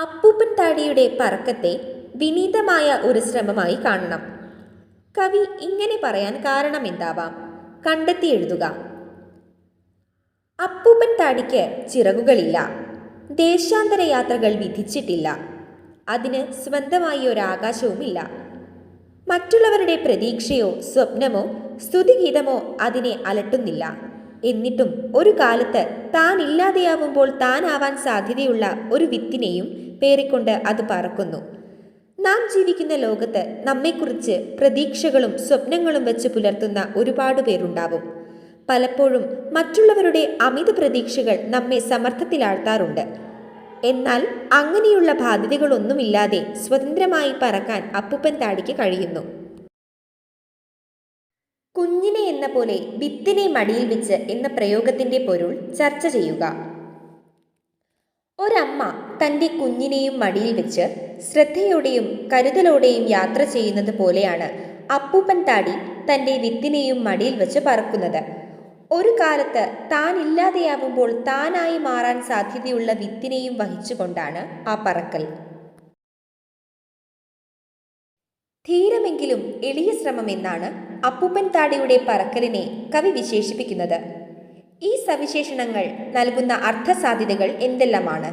അപ്പൂപ്പൻ താടിയുടെ പറക്കത്തെ വിനീതമായ ഒരു ശ്രമമായി കാണണം. കവി ഇങ്ങനെ പറയാൻ കാരണം കാരണമെന്താവാം കണ്ടെത്തി എഴുതുക. അപ്പൂപ്പൻ താടിക്ക് ചിറകുകളില്ല. ദേശാന്തര യാത്രകൾ വിധിച്ചിട്ടില്ല. അതിന് സ്വന്തമായി ഒരാകാശവുമില്ല. മറ്റുള്ളവരുടെ പ്രതീക്ഷയോ സ്വപ്നമോ സ്തുതിഗീതമോ അതിനെ അലട്ടുന്നില്ല. എന്നിട്ടും ഒരു കാലത്ത് താൻ ഇല്ലാതെയാവുമ്പോൾ താനാവാൻ സാധ്യതയുള്ള ഒരു വിത്തിനെയും പേറിക്കൊണ്ട് അത് പറക്കുന്നു. നാം ജീവിക്കുന്ന ലോകത്ത് നമ്മെക്കുറിച്ച് പ്രതീക്ഷകളും സ്വപ്നങ്ങളും വെച്ച് പുലർത്തുന്ന ഒരുപാട് പേരുണ്ടാവും. പലപ്പോഴും മറ്റുള്ളവരുടെ അമിത പ്രതീക്ഷകൾ നമ്മെ സമർത്ഥത്തിലാഴ്ത്താറുണ്ട്. എന്നാൽ അങ്ങനെയുള്ള ബാധ്യതകളൊന്നുമില്ലാതെ സ്വതന്ത്രമായി പറക്കാൻ അപ്പുപ്പൻ താടിക്ക് കഴിയുന്നു. കുഞ്ഞിനെ എന്ന പോലെ വിത്തിനെ മടിയിൽ വെച്ച് എന്ന പ്രയോഗത്തിന്റെ പൊരുൾ ചർച്ച ചെയ്യുക. ഒരമ്മ തന്റെ കുഞ്ഞിനെയും മടിയിൽ വെച്ച് ശ്രദ്ധയോടെയും കരുതലോടെയും യാത്ര ചെയ്യുന്നത് പോലെയാണ് അപ്പൂപ്പൻ താടി തന്റെ വിത്തിനെയും മടിയിൽ വെച്ച് പറക്കുന്നത്. ഒരു കാലത്ത് താൻ ഇല്ലാതെയാവുമ്പോൾ താനായി മാറാൻ സാധ്യതയുള്ള വിത്തിനെയും വഹിച്ചുകൊണ്ടാണ് ആ പറക്കൽ. ധീരമെങ്കിലും എളിയ ശ്രമം എന്നാണ് അപ്പൂപ്പൻ താടിയുടെ പറക്കലിനെ കവി വിശേഷിപ്പിക്കുന്നത്. ഈ സവിശേഷണങ്ങൾ നൽകുന്ന അർത്ഥസാധ്യതകൾ എന്തെല്ലാമാണ്?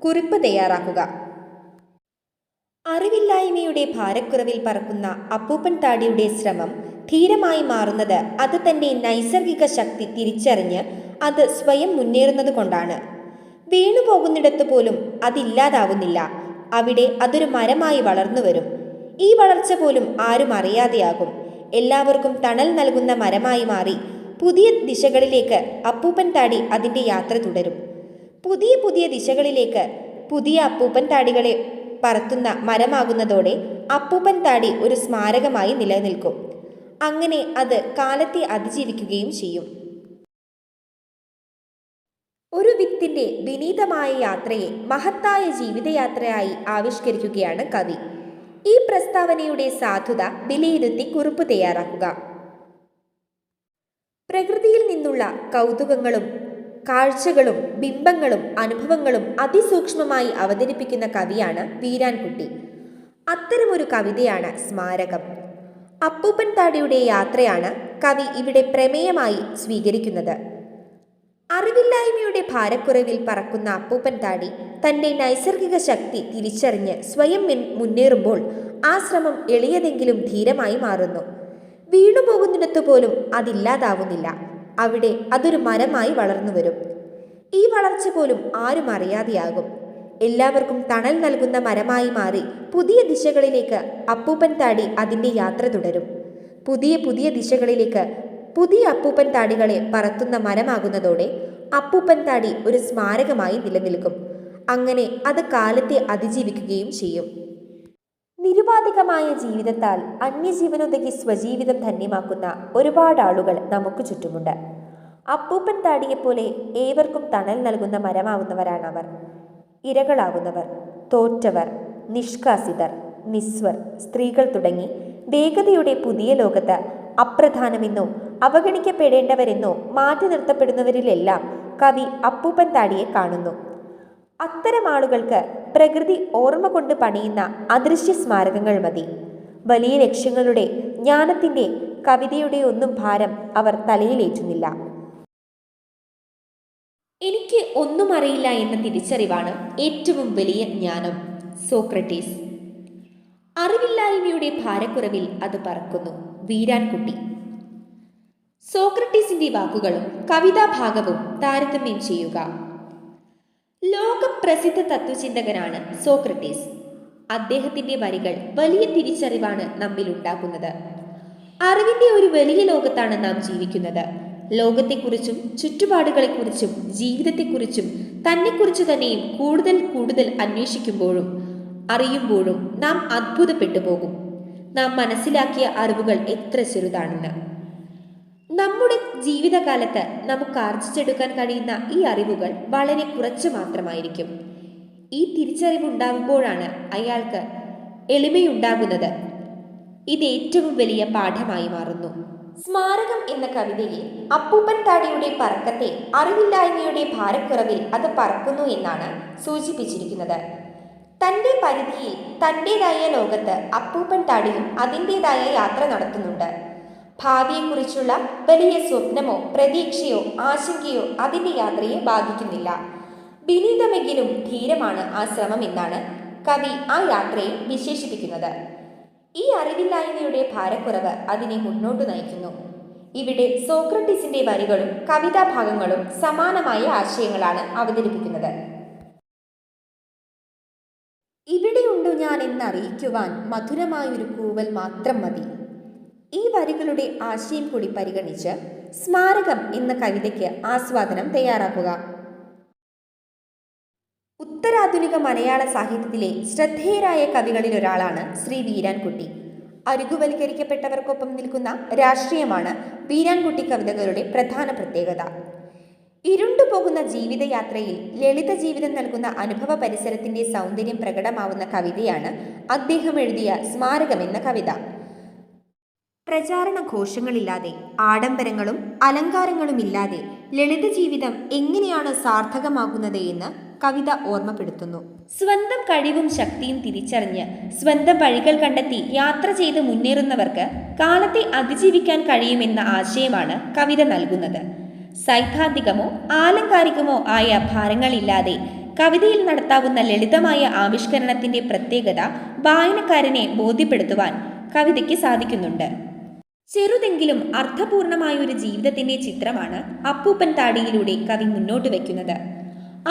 കുറിപ്പ് തയ്യാറാക്കുക. അറിവില്ലായ്മയുടെ ഭാരക്കുറവിൽ പറക്കുന്ന അപ്പൂപ്പൻ താടിയുടെ ശ്രമം ധീരമായി മാറുന്നത് അത് തന്റെ നൈസർഗിക ശക്തി തിരിച്ചറിഞ്ഞ് അത് സ്വയം മുന്നേറുന്നത് കൊണ്ടാണ്. വീണുപോകുന്നിടത്ത് പോലും അതില്ലാതാവുന്നില്ല. അവിടെ അതൊരു മരമായി വളർന്നു വരും. ഈ വളർച്ച പോലും ആരും അറിയാതെയാകും. എല്ലാവർക്കും തണൽ നൽകുന്ന മരമായി മാറി പുതിയ ദിശകളിലേക്ക് അപ്പൂപ്പൻ താടി അതിന്റെ യാത്ര തുടരും. പുതിയ പുതിയ ദിശകളിലേക്ക് പുതിയ അപ്പൂപ്പൻ താടികളെ പറത്തുന്ന മരമാകുന്നതോടെ അപ്പൂപ്പൻ താടി ഒരു സ്മാരകമായി നിലനിൽക്കും. അങ്ങനെ അത് കാലത്തെ അതിജീവിക്കുകയും ചെയ്യും. ഒരു വിത്തിന്റെ വിനീതമായ യാത്രയെ മഹത്തായ ജീവിതയാത്രയായി ആവിഷ്കരിക്കുകയാണ് കവി. ഈ പ്രസ്താവനയുടെ സാധുത വിലയിരുത്തി കുറിപ്പ് തയ്യാറാക്കുക. നിന്നുള്ള കൗതുകങ്ങളും കാഴ്ചകളും ബിംബങ്ങളും അനുഭവങ്ങളും അതിസൂക്ഷ്മമായി അവതരിപ്പിക്കുന്ന കവിയാണ് വീരാൻകുട്ടി. അത്തരമൊരു കവിതയാണ് സ്മാരകം. അപ്പൂപ്പൻ താടിയുടെ യാത്രയാണ് കവി ഇവിടെ പ്രമേയമായി സ്വീകരിക്കുന്നത്. അറിവില്ലായ്മയുടെ ഭാരക്കുറവിൽ പറക്കുന്ന അപ്പൂപ്പൻ താടി തന്റെ നൈസർഗിക ശക്തി തിരിച്ചറിഞ്ഞ് സ്വയം മുന്നേറുമ്പോൾ ആ ശ്രമം എളിയതെങ്കിലും ധീരമായി മാറുന്നു. വീണുപോകുന്നിടത്തു പോലും അതില്ലാതാവുന്നില്ല. അവിടെ അതൊരു മരമായി വളർന്നു വരും. ഈ വളർച്ച പോലും ആരും അറിയാതെയാകും. എല്ലാവർക്കും തണൽ നൽകുന്ന മരമായി മാറി പുതിയ ദിശകളിലേക്ക് അപ്പൂപ്പൻ താടി അതിന്റെ യാത്ര തുടരും. പുതിയ പുതിയ ദിശകളിലേക്ക് പുതിയ അപ്പൂപ്പൻ താടികളെ പറത്തുന്ന മരമാകുന്നതോടെ അപ്പൂപ്പൻ താടി ഒരു സ്മാരകമായി നിലനിൽക്കും. അങ്ങനെ അത് കാലത്തെ അതിജീവിക്കുകയും ചെയ്യും. നിരുപാധികമായ ജീവിതത്താൽ അന്യജീവനൊതുക്കി സ്വജീവിതം ധന്യമാക്കുന്ന ഒരുപാട് ആളുകൾ നമുക്ക് ചുറ്റുമുണ്ട്. അപ്പൂപ്പൻ താടിയെപ്പോലെ ഏവർക്കും തണൽ നൽകുന്ന മരമാവുന്നവരാണ് അവർ ഇരകളാവുന്നവർ തോറ്റവർ നിഷ്കാസിതർ നിസ്വർ സ്ത്രീകൾ തുടങ്ങി വേഗതയുടെ പുതിയ ലോകത്ത് അപ്രധാനമെന്നോ അവഗണിക്കപ്പെടേണ്ടവരെന്നോ മാറ്റി നിർത്തപ്പെടുന്നവരിലെല്ലാം കവി അപ്പൂപ്പൻ താടിയെ കാണുന്നു. അത്തരം ആളുകൾക്ക് പ്രകൃതി ഓർമ്മ കൊണ്ട് പണിയുന്ന അദൃശ്യ സ്മാരകങ്ങൾ മതി. വലിയ ലക്ഷ്യങ്ങളുടെ ജ്ഞാനത്തിന്റെ കവിതയുടെ ഒന്നും ഭാരം അവർ തലയിലേറ്റുന്നില്ല എനിക്ക് ഒന്നും അറിയില്ല എന്ന തിരിച്ചറിവാണ് ഏറ്റവും വലിയ ജ്ഞാനം. സോക്രട്ടീസ്. അറിവില്ലായ്മയുടെ ഭാരക്കുറവിൽ അത് പറക്കുന്നു. വീരാൻകുട്ടി. സോക്രട്ടീസിന്റെ വാക്കുകളും കവിതാഭാഗവും താരതമ്യം ചെയ്യുക. ലോകപ്രസിദ്ധ തത്വചിന്തകനാണ് സോക്രട്ടീസ്. അദ്ദേഹത്തിന്റെ വരികൾ വലിയ തിരിച്ചറിവാണ് നമ്മിൽ ഉണ്ടാക്കുന്നത്. അറിവിന്റെ ഒരു വലിയ ലോകത്താണ് നാം ജീവിക്കുന്നത്. ലോകത്തെക്കുറിച്ചും ചുറ്റുപാടുകളെക്കുറിച്ചും ജീവിതത്തെക്കുറിച്ചും തന്നെക്കുറിച്ച് തന്നെയും കൂടുതൽ കൂടുതൽ അന്വേഷിക്കുമ്പോഴും അറിയുമ്പോഴും നാം അത്ഭുതപ്പെട്ടു പോകും. നാം മനസ്സിലാക്കിയ അറിവുകൾ എത്ര ചെറുതാണെന്ന്. നമ്മുടെ ജീവിതകാലത്ത് നമുക്ക് ആർജിച്ചെടുക്കാൻ കഴിയുന്ന ഈ അറിവുകൾ വളരെ കുറച്ച് മാത്രമായിരിക്കും. ഈ തിരിച്ചറിവുണ്ടാകുമ്പോഴാണ് അയാൾക്ക് എളിമയുണ്ടാകുന്നത്. ഇത് ഏറ്റവും വലിയ പാഠമായി മാറുന്നു. സ്മാരകം എന്ന കവിതയിൽ അപ്പൂപ്പൻ താടിയുടെ പറക്കത്തെ അറിവില്ലായ്മയുടെ ഭാരക്കുറവിൽ അത് പറക്കുന്നു എന്നാണ് സൂചിപ്പിച്ചിരിക്കുന്നത്. തന്റെ പരിധിയിൽ തന്റേതായ ലോകത്ത് അപ്പൂപ്പൻ താടിയും അതിന്റെതായ യാത്ര നടത്തുന്നുണ്ട്. ഭാവിയെക്കുറിച്ചുള്ള വലിയ സ്വപ്നമോ പ്രതീക്ഷയോ ആശങ്കയോ അതിന്റെ യാത്രയെ ബാധിക്കുന്നില്ല. വിനീതമെങ്കിലും ധീരമാണ് ആ ശ്രമം എന്നാണ് കവി ആ യാത്രയെ വിശേഷിപ്പിക്കുന്നത്. ഈ അറിവില്ലായ്മയുടെ ഭാരക്കുറവ് അതിനെ മുന്നോട്ട് നയിക്കുന്നു. ഇവിടെ സോക്രട്ടീസിന്റെ വരികളും കവിതാഭാഗങ്ങളും സമാനമായ ആശയങ്ങളാണ് അവതരിപ്പിക്കുന്നത്. ഇവിടെയുണ്ടു ഞാൻ എന്നറിയിക്കുവാൻ മധുരമായൊരു കൂവൽ മാത്രം മതി. ഈ വരികളുടെ ആശയം കൂടി പരിഗണിച്ച് സ്മാരകം എന്ന കവിതയ്ക്ക് ആസ്വാദനം തയ്യാറാക്കുക. ഉത്തരാധുനിക മലയാള സാഹിത്യത്തിലെ ശ്രദ്ധേയരായ കവികളിൽ ഒരാളാണ് ശ്രീ വീരാൻകുട്ടി. അരുകുവൽക്കരിക്കപ്പെട്ടവർക്കൊപ്പം നിൽക്കുന്ന രാഷ്ട്രീയമാണ് വീരാൻകുട്ടി കവിതകളുടെ പ്രധാന പ്രത്യേകത. ഇരുണ്ടുപോകുന്ന ജീവിതയാത്രയിൽ ലളിത ജീവിതം നൽകുന്ന അനുഭവ പരിസരത്തിന്റെ സൗന്ദര്യം പ്രകടമാവുന്ന കവിതയാണ് അദ്ദേഹം എഴുതിയ സ്മാരകം എന്ന കവിത. പ്രചാരണ ഘോഷങ്ങളില്ലാതെ ആഡംബരങ്ങളും അലങ്കാരങ്ങളുമില്ലാതെ ലളിത ജീവിതം എങ്ങനെയാണ് സാർത്ഥകമാകുന്നത് എന്ന് കവിത ഓർമ്മപ്പെടുത്തുന്നു. സ്വന്തം കഴിവും ശക്തിയും തിരിച്ചറിഞ്ഞ് സ്വന്തം വഴികൾ കണ്ടെത്തി യാത്ര ചെയ്ത് മുന്നേറുന്നവർക്ക് കാലത്തെ അതിജീവിക്കാൻ കഴിയുമെന്ന ആശയമാണ് കവിത നൽകുന്നത്. സൈദ്ധാന്തികമോ ആലങ്കാരികമോ ആയ ഭാരങ്ങളില്ലാതെ കവിതയിൽ നടത്താവുന്ന ലളിതമായ ആവിഷ്കരണത്തിന്റെ പ്രത്യേകത വായനക്കാരനെ ബോധ്യപ്പെടുത്തുവാൻ കവിതയ്ക്ക് സാധിക്കുന്നുണ്ട്. ചെറുതെങ്കിലും അർത്ഥപൂർണമായ ഒരു ജീവിതത്തിന്റെ ചിത്രമാണ് അപ്പൂപ്പൻ താടിയിലൂടെ കവി മുന്നോട്ട് വയ്ക്കുന്നത്.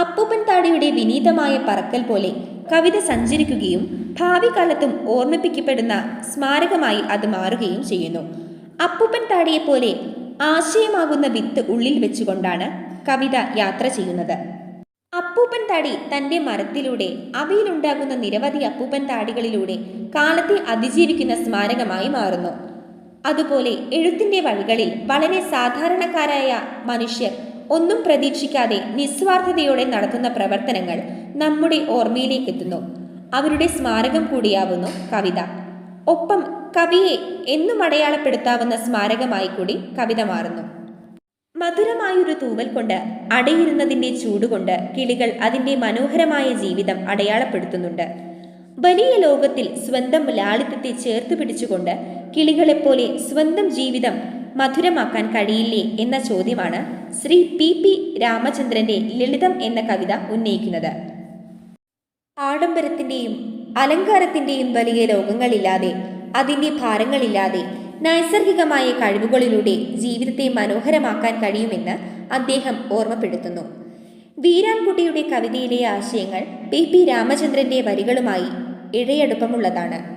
അപ്പൂപ്പൻ താടിയുടെ വിനീതമായ പറക്കൽ പോലെ കവിത സഞ്ചരിക്കുകയും ഭാവി കാലത്തും ഓർമ്മിപ്പിക്കപ്പെടുന്ന സ്മാരകമായി അത് മാറുകയും ചെയ്യുന്നു. അപ്പൂപ്പൻ താടിയെ പോലെ ആശയമാകുന്ന വിത്ത് ഉള്ളിൽ വെച്ചുകൊണ്ടാണ് കവിത യാത്ര ചെയ്യുന്നത്. അപ്പൂപ്പൻ താടി തന്റെ മരത്തിലൂടെ അവയിലുണ്ടാകുന്ന നിരവധി അപ്പൂപ്പൻ താടികളിലൂടെ കാലത്തെ അതിജീവിക്കുന്ന സ്മാരകമായി മാറുന്നു. അതുപോലെ എഴുത്തിന്റെ വഴികളിൽ വളരെ സാധാരണക്കാരായ മനുഷ്യർ ഒന്നും പ്രതീക്ഷിക്കാതെ നിസ്വാർത്ഥതയോടെ നടത്തുന്ന പ്രവർത്തനങ്ങൾ നമ്മുടെ ഓർമ്മയിലേക്ക് എത്തുന്നു. അവരുടെ സ്മാരകം കൂടിയാവുന്നു കവിത. ഒപ്പം കവിയെ എന്നും അടയാളപ്പെടുത്താവുന്ന സ്മാരകമായി കൂടി കവിത മാറുന്നു. മധുരമായൊരു തൂവൽ കൊണ്ട് അടയിരുന്നതിന്റെ ചൂടുകൊണ്ട് കിളികൾ അതിന്റെ മനോഹരമായ ജീവിതം അടയാളപ്പെടുത്തുന്നുണ്ട്. വലിയ ലോകത്തിൽ സ്വന്തം ലാളിത്യത്തെ ചേർത്ത് പിടിച്ചുകൊണ്ട് കിളികളെപ്പോലെ സ്വന്തം ജീവിതം മധുരമാക്കാൻ കഴിയില്ലേ എന്ന ചോദ്യമാണ് ശ്രീ പി പി രാമചന്ദ്രന്റെ ലളിതം എന്ന കവിത ഉന്നയിക്കുന്നത്. ആഡംബരത്തിന്റെയും അലങ്കാരത്തിന്റെയും വലിയ ലോകങ്ങളില്ലാതെ അതിന്റെ ഭാരങ്ങളില്ലാതെ നൈസർഗികമായ കഴിവുകളിലൂടെ ജീവിതത്തെ മനോഹരമാക്കാൻ കഴിയുമെന്ന് അദ്ദേഹം ഓർമ്മപ്പെടുത്തുന്നു. വീരാൻകുട്ടിയുടെ കവിതയിലെ ആശയങ്ങൾ പി പി രാമചന്ദ്രന്റെ വരികളുമായി ഇഴയടുപ്പമുള്ളതാണ്.